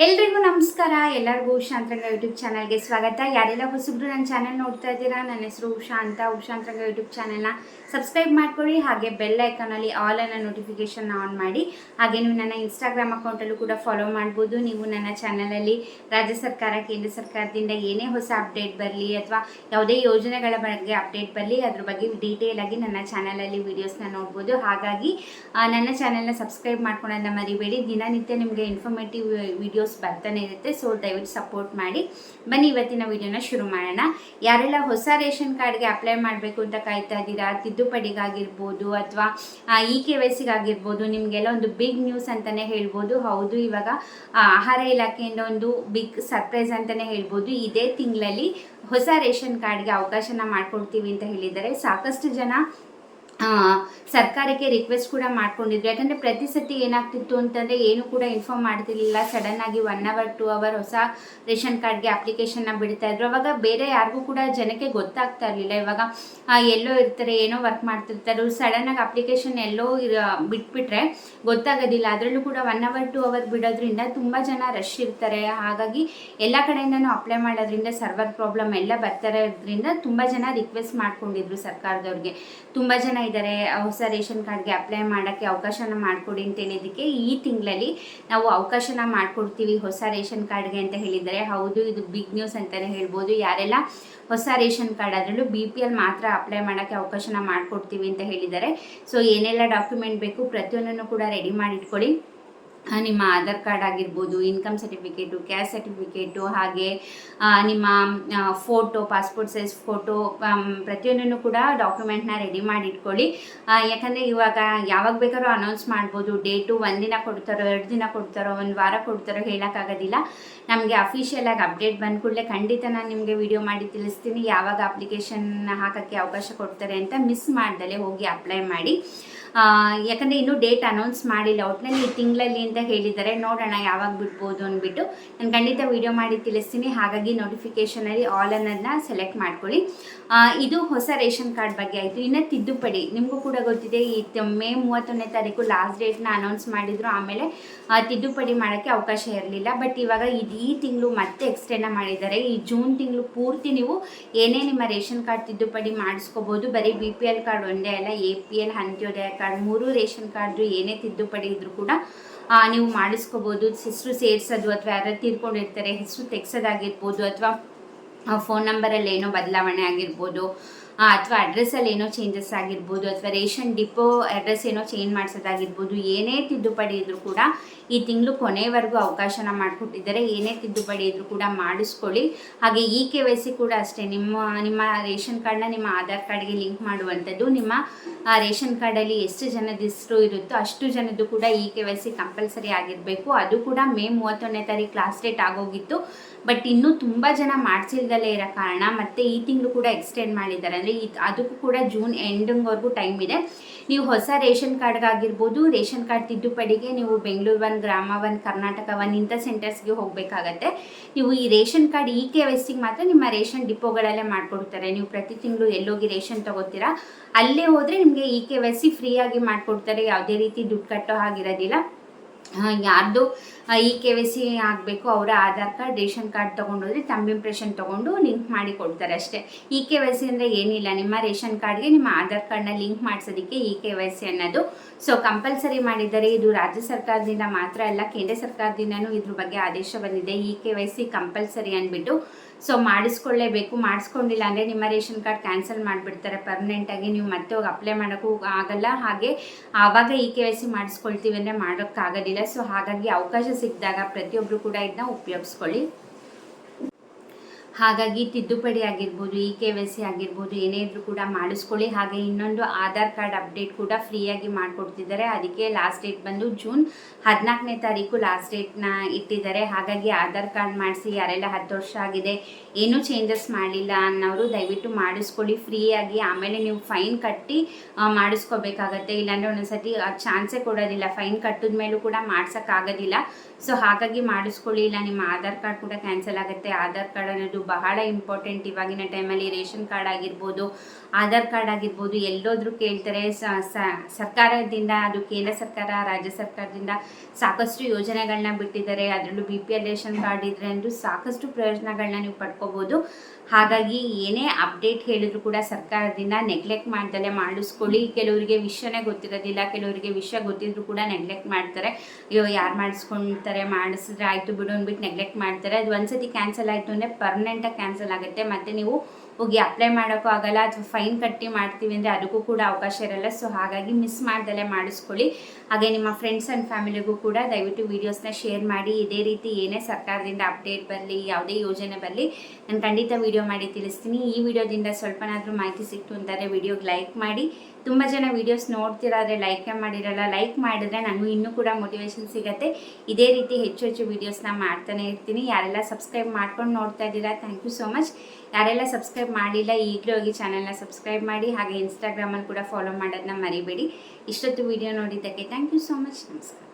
ಎಲ್ರಿಗೂ ನಮಸ್ಕಾರ. ಎಲ್ಲರಿಗೂ ಉಷಾಂತರಂಗ ಯೂಟ್ಯೂಬ್ ಚಾನಲ್ಗೆ ಸ್ವಾಗತ. ಯಾರೆಲ್ಲ ಹೊಸಬ್ರು ನನ್ನ ಚಾನಲ್ ನೋಡ್ತಾ ಇದ್ದೀರಾ, ನನ್ನ ಹೆಸರು ಉಷಾ ಅಂತ. ಉಷಾಂತರಂಗ ಯೂಟ್ಯೂಬ್ ಚಾನಲ್ನ ಸಬ್ಸ್ಕ್ರೈಬ್ ಮಾಡ್ಕೊಳ್ಳಿ, ಹಾಗೆ ಬೆಲ್ ಐಕಾನಲ್ಲಿ ಆಲ್ ಅನ್ನ ನೋಟಿಫಿಕೇಶನ್ ಆನ್ ಮಾಡಿ. ಹಾಗೆ ನೀವು ನನ್ನ ಇನ್ಸ್ಟಾಗ್ರಾಮ್ ಅಕೌಂಟಲ್ಲೂ ಕೂಡ ಫಾಲೋ ಮಾಡ್ಬೋದು. ನೀವು ನನ್ನ ಚಾನಲಲ್ಲಿ ರಾಜ್ಯ ಸರ್ಕಾರ, ಕೇಂದ್ರ ಸರ್ಕಾರದಿಂದ ಏನೇ ಹೊಸ ಅಪ್ಡೇಟ್ ಬರಲಿ ಅಥವಾ ಯಾವುದೇ ಯೋಜನೆಗಳ ಬಗ್ಗೆ ಅಪ್ಡೇಟ್ ಬರಲಿ, ಅದ್ರ ಬಗ್ಗೆ ಡೀಟೇಲ್ ಆಗಿ ನನ್ನ ಚಾನಲಲ್ಲಿ ವೀಡಿಯೋಸ್ನ ನೋಡ್ಬೋದು. ಹಾಗಾಗಿ ನನ್ನ ಚಾನಲ್ನ ಸಬ್ಸ್ಕ್ರೈಬ್ ಮಾಡ್ಕೊಳ್ಳೋದನ್ನ ಮರಿಬೇಡಿ. ದಿನನಿತ್ಯ ನಿಮಗೆ ಇನ್ಫಾರ್ಮೇಟಿವ್ ವಿಡಿಯೋಸ್ ಬರ್ತಾನೆ ಇರುತ್ತೆ. ಸೊ ದಯವಿಟ್ಟು ಸಪೋರ್ಟ್ ಮಾಡಿ. ಬನ್ನಿ, ಇವತ್ತಿನ ವಿಡಿಯೋನ ಶುರು ಮಾಡೋಣ. ಯಾರೆಲ್ಲ ಹೊಸ ರೇಷನ್ ಕಾರ್ಡ್ಗೆ ಅಪ್ಲೈ ಮಾಡಬೇಕು ಅಂತ ಕಾಯ್ತಾ ಇದ್ದೀರಾ? ತಿದ್ದುಪಡಿಗಾಗಿರ್ಬೋದು ಅಥವಾ ಇ ಕೆ ವೈ ಸಿಗಾಗಿರ್ಬೋದು, ನಿಮಗೆಲ್ಲ ಒಂದು ಬಿಗ್ ನ್ಯೂಸ್ ಅಂತಲೇ ಹೇಳ್ಬೋದು. ಹೌದು, ಇವಾಗ ಆಹಾರ ಇಲಾಖೆಯಿಂದ ಒಂದು ಬಿಗ್ ಸರ್ಪ್ರೈಸ್ ಅಂತಲೇ ಹೇಳ್ಬೋದು. ಇದೇ ತಿಂಗಳಲ್ಲಿ ಹೊಸ ರೇಷನ್ ಕಾರ್ಡ್ಗೆ ಅವಕಾಶನ ಮಾಡ್ಕೊಡ್ತೀವಿ ಅಂತ ಹೇಳಿದ್ದಾರೆ. ಸಾಕಷ್ಟು ಜನ ಸರ್ಕಾರಕ್ಕೆ ರಿಕ್ವೆಸ್ಟ್ ಕೂಡ ಮಾಡ್ಕೊಂಡಿದ್ರು. ಯಾಕಂದರೆ ಪ್ರತಿ ಸತಿ ಏನಾಗ್ತಿತ್ತು ಅಂತಂದರೆ ಏನು ಕೂಡ ಇನ್ಫಾರ್ಮ್ ಮಾಡ್ತಿರ್ಲಿಲ್ಲ. ಸಡನ್ ಆಗಿ ಒನ್ ಅವರ್ ಟೂ ಅವರ್ ಹೊಸ ರೇಷನ್ ಕಾರ್ಡ್ಗೆ ಅಪ್ಲಿಕೇಶನ್ನ ಬಿಡ್ತಾ ಇದ್ರು. ಅವಾಗ ಬೇರೆ ಯಾರಿಗೂ ಕೂಡ ಜನಕ್ಕೆ ಗೊತ್ತಾಗ್ತಾ ಇರಲಿಲ್ಲ. ಇವಾಗ ಎಲ್ಲೋ ಇರ್ತಾರೆ, ಏನೋ ವರ್ಕ್ ಮಾಡ್ತಿರ್ತಾರೆ. ಸಡನ್ ಆಗಿ ಅಪ್ಲಿಕೇಶನ್ ಎಲ್ಲೋ ಇರ, ಬಿಟ್ಬಿಟ್ರೆ ಗೊತ್ತಾಗೋದಿಲ್ಲ. ಅದರಲ್ಲೂ ಕೂಡ ಒನ್ ಅವರ್ ಟೂ ಅವರ್ ಬಿಡೋದ್ರಿಂದ ತುಂಬ ಜನ ರಶ್ ಇರ್ತಾರೆ. ಹಾಗಾಗಿ ಎಲ್ಲ ಕಡೆಯಿಂದನೂ ಅಪ್ಲೈ ಮಾಡೋದ್ರಿಂದ ಸರ್ವರ್ ಪ್ರಾಬ್ಲಮ್ ಎಲ್ಲ ಬರ್ತಾರೆ ಇರೋದ್ರಿಂದ ತುಂಬ ಜನ ರಿಕ್ವೆಸ್ಟ್ ಮಾಡ್ಕೊಂಡಿದ್ರು ಸರ್ಕಾರದವ್ರಿಗೆ. ತುಂಬ ಜನ ಇದ್ದಾರೆ ಹೊಸ ರೇಷನ್ ಕಾರ್ಡ್ಗೆ ಅಪ್ಲೈ ಮಾಡೋಕ್ಕೆ ಅವಕಾಶನ ಮಾಡಿಕೊಡಿ ಅಂತ ಹೇಳಿದ್ದಕ್ಕೆ ಈ ತಿಂಗಳಲ್ಲಿ ನಾವು ಅವಕಾಶನ ಮಾಡಿಕೊಡ್ತೀವಿ ಹೊಸ ರೇಷನ್ ಕಾರ್ಡ್ಗೆ ಅಂತ ಹೇಳಿದ್ದಾರೆ. ಹೌದು, ಇದು ಬಿಗ್ ನ್ಯೂಸ್ ಅಂತಲೇ ಹೇಳ್ಬೋದು. ಯಾರೆಲ್ಲ ಹೊಸ ರೇಷನ್ ಕಾರ್ಡ್ ಅದರಲ್ಲೂ ಬಿ ಪಿ ಎಲ್ ಮಾತ್ರ ಅಪ್ಲೈ ಮಾಡೋಕ್ಕೆ ಅವಕಾಶನ ಮಾಡಿಕೊಡ್ತೀವಿ ಅಂತ ಹೇಳಿದ್ದಾರೆ. ಸೊ ಏನೆಲ್ಲ ಡಾಕ್ಯುಮೆಂಟ್ ಬೇಕು ಪ್ರತಿಯೊಂದನ್ನು ಕೂಡ ರೆಡಿ ಮಾಡಿ ಇಟ್ಕೊಳ್ಳಿ. ನಿಮ್ಮ ಆಧಾರ್ ಕಾರ್ಡ್ ಆಗಿರ್ಬೋದು ಇನ್ಕಮ್ ಸರ್ಟಿಫಿಕೇಟು ಕ್ಯಾಸ್ಟ್ ಸರ್ಟಿಫಿಕೇಟು ಹಾಗೆ ನಿಮ್ಮ ಫೋಟೋ ಪಾಸ್ಪೋರ್ಟ್ ಸೈಜ್ ಫೋಟೋ ಪ್ರತಿಯೊಂದನ್ನು ಕೂಡ ಡಾಕ್ಯುಮೆಂಟ್ನ ರೆಡಿ ಮಾಡಿ ಇಟ್ಕೊಳ್ಳಿ ಯಾಕಂದರೆ ಇವಾಗ ಯಾವಾಗ ಬೇಕಾದ್ರೂ ಅನೌನ್ಸ್ ಮಾಡ್ಬೋದು ಡೇಟು ಒಂದಿನ ಕೊಡ್ತಾರೋ, ಎರಡು ದಿನ ಕೊಡ್ತಾರೋ, ಒಂದು ವಾರ ಕೊಡ್ತಾರೋ ಹೇಳೋಕ್ಕಾಗೋದಿಲ್ಲ. ನಮಗೆ ಅಫಿಷಿಯಲಾಗಿ ಅಪ್ಡೇಟ್ ಬಂದ ಕೂಡಲೇ ಖಂಡಿತ ನಾನು ನಿಮಗೆ ವಿಡಿಯೋ ಮಾಡಿ ತಿಳಿಸ್ತೀನಿ. ಯಾವಾಗ ಅಪ್ಲಿಕೇಶನ್ ಹಾಕೋಕ್ಕೆ ಅವಕಾಶ ಕೊಡ್ತಾರೆ ಅಂತ ಮಿಸ್ ಮಾಡ್ದಲೇ ಹೋಗಿ ಅಪ್ಲೈ ಮಾಡಿ. ಯಾಕಂದರೆ ಇನ್ನೂ ಡೇಟ್ ಅನೌನ್ಸ್ ಮಾಡಿಲ್ಲ. ಒಟ್ಟಿನಲ್ಲಿ ಈ ತಿಂಗಳಲ್ಲಿ ಅಂತ ಹೇಳಿದ್ದಾರೆ. ನೋಡೋಣ ಯಾವಾಗ ಬಿಡ್ಬೋದು ಅಂದ್ಬಿಟ್ಟು ನಾನು ಖಂಡಿತ ವಿಡಿಯೋ ಮಾಡಿ ತಿಳಿಸ್ತೀನಿ. ಹಾಗಾಗಿ ನೋಟಿಫಿಕೇಷನಲ್ಲಿ ಆಲ್ ಅನ್ನೋದನ್ನ ಸೆಲೆಕ್ಟ್ ಮಾಡ್ಕೊಳ್ಳಿ. ಇದು ಹೊಸ ರೇಷನ್ ಕಾರ್ಡ್ ಬಗ್ಗೆ ಆಯಿತು. ಇನ್ನು ತಿದ್ದುಪಡಿ ನಿಮಗೂ ಕೂಡ ಗೊತ್ತಿದೆ. ಈ ಮೇ ಮೂವತ್ತೊಂದನೇ ತಾರೀಕು ಲಾಸ್ಟ್ ಡೇಟ್ನ ಅನೌನ್ಸ್ ಮಾಡಿದ್ರು. ಆಮೇಲೆ ತಿದ್ದುಪಡಿ ಮಾಡೋಕ್ಕೆ ಅವಕಾಶ ಇರಲಿಲ್ಲ. ಬಟ್ ಇವಾಗ ಇದು ಈ ತಿಂಗಳು ಮತ್ತೆ ಎಕ್ಸ್ಟೆಂಡ್ ಮಾಡಿದ್ದಾರೆ. ಈ ಜೂನ್ ತಿಂಗಳು ಪೂರ್ತಿ ನೀವು ಏನೇ ನಿಮ್ಮ ರೇಷನ್ ಕಾರ್ಡ್ ತಿದ್ದುಪಡಿ ಮಾಡಿಸ್ಕೋಬೋದು. ಬರೀ ಬಿ ಪಿ ಎಲ್ ಕಾರ್ಡ್ ಒಂದೇ ಅಲ್ಲ A P L Antyodaya card ಮೂರು ರೇಷನ್ ಕಾರ್ಡ್ ಏನೇ ತಿದ್ದುಪಡಿ ಇದ್ರೂ ಕೂಡ ನೀವು ಮಾಡಿಸ್ಕೋಬೋದು. ಹೆಸರು ಸೇರಿಸೋದು ಅಥವಾ ಯಾರು ತೀರ್ಕೊಂಡಿರ್ತಾರೆ, ಹೆಸರು ತೆಗ್ಸೋದಾಗಿರ್ಬೋದು ಅಥವಾ ಫೋನ್ ನಂಬರಲ್ಲಿ ಏನೋ ಬದಲಾವಣೆ ಆಗಿರ್ಬೋದು. ಅಥವಾ ಅಡ್ರೆಸ್ಸಲ್ಲಿ ಏನೋ ಚೇಂಜಸ್ ಆಗಿರ್ಬೋದು, ಅಥವಾ ರೇಷನ್ ಡಿಪೋ ಅಡ್ರೆಸ್ ಏನೋ ಚೇಂಜ್ ಮಾಡಿಸೋದಾಗಿರ್ಬೋದು, ಏನೇ ತಿದ್ದುಪಡಿ ಇದ್ರೂ ಕೂಡ ಈ ತಿಂಗಳು ಕೊನೆವರೆಗೂ ಅವಕಾಶನ ಮಾಡಿಕೊಟ್ಟಿದ್ದಾರೆ. ಏನೇ ತಿದ್ದುಪಡಿ ಇದ್ರೂ ಕೂಡ ಮಾಡಿಸ್ಕೊಳ್ಳಿ. ಹಾಗೆ ಇ ಕೆ ವೈ ಸಿ ಕೂಡ ಅಷ್ಟೇ, ನಿಮ್ಮ ನಿಮ್ಮ ರೇಷನ್ ಕಾರ್ಡ್ನ ನಿಮ್ಮ ಆಧಾರ್ ಕಾರ್ಡ್ಗೆ ಲಿಂಕ್ ಮಾಡುವಂಥದ್ದು, ನಿಮ್ಮ ರೇಷನ್ ಕಾರ್ಡಲ್ಲಿ ಎಷ್ಟು ಜನದ ಹೆಸರು ಇರುತ್ತೋ ಅಷ್ಟು ಜನದ್ದು ಕೂಡ E K Y C compulsory ಆಗಿರಬೇಕು. ಅದು ಕೂಡ ಮೇ ಮೂವತ್ತೊಂದನೇ ತಾರೀಕು ಲಾಸ್ಟ್ ಡೇಟ್ ಆಗೋಗಿತ್ತು. ಬಟ್ ಇನ್ನೂ ತುಂಬ ಜನ ಮಾಡಿಸಿಲ್ದಲೇ ಇರೋ ಕಾರಣ ಮತ್ತು ಈ ತಿಂಗಳು ಕೂಡ ಎಕ್ಸ್ಟೆಂಡ್ ಮಾಡಿದ್ದಾರೆ. ಅಂದರೆ ಈ ಅದಕ್ಕೂ ಕೂಡ ಜೂನ್ ಎಂಡಿಂಗ್ವರೆಗೂ ಟೈಮ್ ಇದೆ. ನೀವು ಹೊಸ ರೇಷನ್ ಕಾರ್ಡ್ಗಾಗಿರ್ಬೋದು ರೇಷನ್ ಕಾರ್ಡ್ ತಿದ್ದುಪಡಿಗೆ ನೀವು Bengaluru one Grama one Karnataka one ಇಂಥ ಸೆಂಟರ್ಸ್ಗೆ ಹೋಗಬೇಕಾಗತ್ತೆ. ನೀವು ಈ ration card E K Y ಸಿಗೆ ಮಾತ್ರ ನಿಮ್ಮ ರೇಷನ್ ಡಿಪೋಗಳಲ್ಲೇ ಮಾಡಿಕೊಡ್ತಾರೆ. ನೀವು ಪ್ರತಿ ತಿಂಗಳು ಎಲ್ಲೋಗಿ ರೇಷನ್ ತಗೋತೀರಾ? ಅಲ್ಲೇ ಹೋದರೆ ನಿಮಗೆ ಇ ಕೆ ವೈ ಸಿ ಫ್ರೀಯಾಗಿ ಮಾಡಿಕೊಡ್ತಾರೆ. ಯಾವುದೇ ರೀತಿ ದುಡ್ಡು ಕಟ್ಟೋ ಹಾಗಿರೋದಿಲ್ಲ. ಯಾರ್ದು ಇ ಕೆ ವೈ ಸಿ ಆಗಬೇಕು, ಅವರ ಆಧಾರ್ ಕಾರ್ಡ್, ರೇಷನ್ ಕಾರ್ಡ್ ತೊಗೊಂಡೋದ್ರೆ ತಮ್ಮ ಇಂಪ್ರೆಷನ್ ತೊಗೊಂಡು ಲಿಂಕ್ ಮಾಡಿ ಕೊಡ್ತಾರೆ ಅಷ್ಟೇ. ಇ ಕೆ ವೈ ಸಿ ಅಂದರೆ ಏನಿಲ್ಲ, ನಿಮ್ಮ ರೇಷನ್ ಕಾರ್ಡ್ಗೆ ನಿಮ್ಮ ಆಧಾರ್ ಕಾರ್ಡ್ನ ಲಿಂಕ್ ಮಾಡಿಸೋದಕ್ಕೆ ಇ ಕೆ ವೈ ಸಿ ಅನ್ನೋದು. ಸೊ ಕಂಪಲ್ಸರಿ ಮಾಡಿದ್ದಾರೆ, ಇದು ರಾಜ್ಯ ಸರ್ಕಾರದಿಂದ ಮಾತ್ರ ಅಲ್ಲ, ಕೇಂದ್ರ ಸರ್ಕಾರದಿಂದನೂ ಇದ್ರ ಬಗ್ಗೆ ಆದೇಶ ಬಂದಿದೆ. E K Y C compulsory ಅಂದ್ಬಿಟ್ಟು ಸೊ ಮಾಡಿಸ್ಕೊಳ್ಳೇಬೇಕು. ಮಾಡಿಸ್ಕೊಂಡಿಲ್ಲ ಅಂದರೆ ನಿಮ್ಮ ರೇಷನ್ ಕಾರ್ಡ್ ಕ್ಯಾನ್ಸಲ್ ಮಾಡಿಬಿಡ್ತಾರೆ. ಪರ್ಮನೆಂಟಾಗಿ ನೀವು ಮತ್ತೆ ಹೋಗಿ ಅಪ್ಲೈ ಮಾಡೋಕ್ಕೂ ಆಗಲ್ಲ. ಹಾಗೆ ಆವಾಗ ಇ ಕೆ ವೈ ಸಿ ಮಾಡಿಸ್ಕೊಳ್ತೀವಿ ಅಂದರೆ ಮಾಡೋಕ್ಕಾಗೋದಿಲ್ಲ. ಸೊ ಹಾಗಾಗಿ ಅವಕಾಶ ಸಿಕ್ಕಿದಾಗ ಪ್ರತಿಯೊಬ್ಬರು ಕೂಡ ಇದನ್ನ ಉಪಯೋಗಿಸ್ಕೊಳ್ಳಿ. ಹಾಗಾಗಿ ತಿದ್ದುಪಡಿ ಆಗಿರ್ಬೋದು ಇ ಕೆ ವೈ ಸಿ ಆಗಿರ್ಬೋದು, ಏನೇ ಇದ್ರೂ ಕೂಡ ಮಾಡಿಸ್ಕೊಳ್ಳಿ. ಹಾಗೆ ಇನ್ನೊಂದು ಆಧಾರ್ ಕಾರ್ಡ್ ಅಪ್ಡೇಟ್ ಕೂಡ ಫ್ರೀಯಾಗಿ ಮಾಡಿಕೊಡ್ತಿದ್ದಾರೆ. ಅದಕ್ಕೆ ಲಾಸ್ಟ್ ಡೇಟ್ ಬಂದು ಜೂನ್ ಹದಿನಾಲ್ಕನೇ ತಾರೀಕು ಲಾಸ್ಟ್ ಡೇಟ್ನ ಇಟ್ಟಿದ್ದಾರೆ. ಹಾಗಾಗಿ ಆಧಾರ್ ಕಾರ್ಡ್ ಮಾಡಿಸಿ ಯಾರೆಲ್ಲ ಹತ್ತು ವರ್ಷ ಆಗಿದೆ, ಏನೂ ಚೇಂಜಸ್ ಮಾಡಲಿಲ್ಲ ಅನ್ನೋರು ದಯವಿಟ್ಟು ಮಾಡಿಸ್ಕೊಳ್ಳಿ ಫ್ರೀಯಾಗಿ. ಆಮೇಲೆ ನೀವು ಫೈನ್ ಕಟ್ಟಿ ಮಾಡಿಸ್ಕೋಬೇಕಾಗತ್ತೆ. ಇಲ್ಲಾಂದರೆ ಒಂದೊಂದ್ಸತಿ ಚಾನ್ಸೇ ಕೊಡೋದಿಲ್ಲ. ಫೈನ್ ಕಟ್ಟಿದ ಮೇಲೂ ಕೂಡ ಮಾಡ್ಸೋಕ್ಕಾಗೋದಿಲ್ಲ. ಸೊ ಹಾಗಾಗಿ ಮಾಡಿಸ್ಕೊಳ್ಳಿ. ಇಲ್ಲ, ನಿಮ್ಮ ಆಧಾರ್ ಕಾರ್ಡ್ ಕೂಡ ಕ್ಯಾನ್ಸಲ್ ಆಗುತ್ತೆ. ಆಧಾರ್ ಕಾರ್ಡ್ ಅನ್ನೋದು ಬಹಳ ಇಂಪಾರ್ಟೆಂಟ್ ಇವಾಗಿನ ಟೈಮಲ್ಲಿ ರೇಷನ್ ಕಾರ್ಡ್ ಆಗಿರ್ಬೋದು, ಆಧಾರ್ ಕಾರ್ಡ್ ಆಗಿರ್ಬೋದು, ಎಲ್ಲೋದ್ರೂ ಕೇಳ್ತಾರೆ. ಸರ್ಕಾರದಿಂದ ಅದು ಕೇಂದ್ರ ಸರ್ಕಾರ, ರಾಜ್ಯ ಸರ್ಕಾರದಿಂದ ಸಾಕಷ್ಟು ಯೋಜನೆಗಳನ್ನ ಬಿಟ್ಟಿದ್ದಾರೆ. ಅದರಲ್ಲೂ B P L ration card ಇದ್ರೆ ಅಂದ್ರೆ ಸಾಕಷ್ಟು ಪ್ರಯೋಜನಗಳನ್ನ ನೀವು ಪಡ್ಕೋಬೋದು. ಹಾಗಾಗಿ ಏನೇ ಅಪ್ಡೇಟ್ ಹೇಳಿದ್ರು ಕೂಡ ಸರ್ಕಾರದಿಂದ ನೆಗ್ಲೆಕ್ಟ್ ಮಾಡ್ದಲೆ ಮಾಡಿಸ್ಕೊಳ್ಳಿ. ಕೆಲವರಿಗೆ ವಿಷಯನೇ ಗೊತ್ತಿರೋದಿಲ್ಲ, ಕೆಲವರಿಗೆ ವಿಷಯ ಗೊತ್ತಿದ್ರು ಕೂಡ ನೆಗ್ಲೆಕ್ಟ್ ಮಾಡ್ತಾರೆ. ಅಯ್ಯೋ, ಯಾರು ಮಾಡಿಸ್ಕೊಳ್ತಾರೆ ಮಾಡಿಸಿದ್ರೆ ಆಯಿತು ಬಿಡು ಅಂದ್ಬಿಟ್ಟು ನೆಗ್ಲೆಕ್ಟ್ ಮಾಡ್ತಾರೆ. ಅದು ಒಂದ್ಸತಿ ಕ್ಯಾನ್ಸಲ್ ಆಯಿತು ಅಂದರೆ ಪರ್ಮನೆಂಟಾಗಿ ಕ್ಯಾನ್ಸಲ್ ಆಗುತ್ತೆ. ಮತ್ತು ನೀವು ಹೋಗಿ ಅಪ್ಲೈ ಮಾಡೋಕ್ಕೂ ಆಗಲ್ಲ, ಅಥವಾ ಫೈನ್ ಕಟ್ಟಿ ಮಾಡ್ತೀವಿ ಅಂದರೆ ಅದಕ್ಕೂ ಕೂಡ ಅವಕಾಶ ಇರಲ್ಲ. ಸೊ ಹಾಗಾಗಿ ಮಿಸ್ ಮಾಡ್ದಲೇ ಮಾಡಿಸ್ಕೊಳ್ಳಿ. ಹಾಗೆ ನಿಮ್ಮ ಫ್ರೆಂಡ್ಸ್ ಆ್ಯಂಡ್ ಫ್ಯಾಮಿಲಿಗೂ ಕೂಡ ದಯವಿಟ್ಟು ವೀಡಿಯೋಸ್ನ ಶೇರ್ ಮಾಡಿ. ಇದೇ ರೀತಿ ಏನೇ ಸರ್ಕಾರದಿಂದ ಅಪ್ಡೇಟ್ ಬರಲಿ, ಯಾವುದೇ ಯೋಜನೆ ಬರಲಿ, ನಾನು ಖಂಡಿತ ವೀಡಿಯೋ ಮಾಡಿ ತಿಳಿಸ್ತೀನಿ. ಈ ವಿಡಿಯೋದಿಂದ ಸ್ವಲ್ಪನಾದರೂ ಮಾಹಿತಿ ಸಿಕ್ತು ಅಂತಾರೆ ವಿಡಿಯೋಗೆ ಲೈಕ್ ಮಾಡಿ. ತುಂಬ ಜನ ವೀಡಿಯೋಸ್ ನೋಡ್ತಿರಾದರೆ ಲೈಕೇ ಮಾಡಿರಲ್ಲ. ಲೈಕ್ ಮಾಡಿದ್ರೆ ನನಗೂ ಇನ್ನೂ ಕೂಡ ಮೋಟಿವೇಶನ್ ಸಿಗುತ್ತೆ. ಇದೇ ರೀತಿ ಹೆಚ್ಚು ಹೆಚ್ಚು ವೀಡಿಯೋಸ್ನ ಮಾಡ್ತಾನೆ ಇರ್ತೀನಿ. ಯಾರೆಲ್ಲ ಸಬ್ಸ್ಕ್ರೈಬ್ ಮಾಡ್ಕೊಂಡು ನೋಡ್ತಾ ಇದ್ದೀರಾ ಥ್ಯಾಂಕ್ ಯು ಸೋ ಮಚ್ ಯಾರೆಲ್ಲ ಸಬ್ಸ್ಕ್ರೈಬ್ ಮಾಡಿಲ್ಲ, ಈಗಲೂ ಹೋಗಿ ಚಾನಲ್ನ ಸಬ್ಸ್ಕ್ರೈಬ್ ಮಾಡಿ, ಹಾಗೆ ಇನ್ಸ್ಟಾಗ್ರಾಮಲ್ಲಿ ಕೂಡ ಫಾಲೋ ಮಾಡೋದನ್ನ ಮರಿಬೇಡಿ. ಇಷ್ಟೊತ್ತು ವಿಡಿಯೋ ನೋಡಿದ್ದಕ್ಕೆ ಥ್ಯಾಂಕ್ ಯು ಸೋ ಮಚ್ ನಮಸ್ಕಾರ.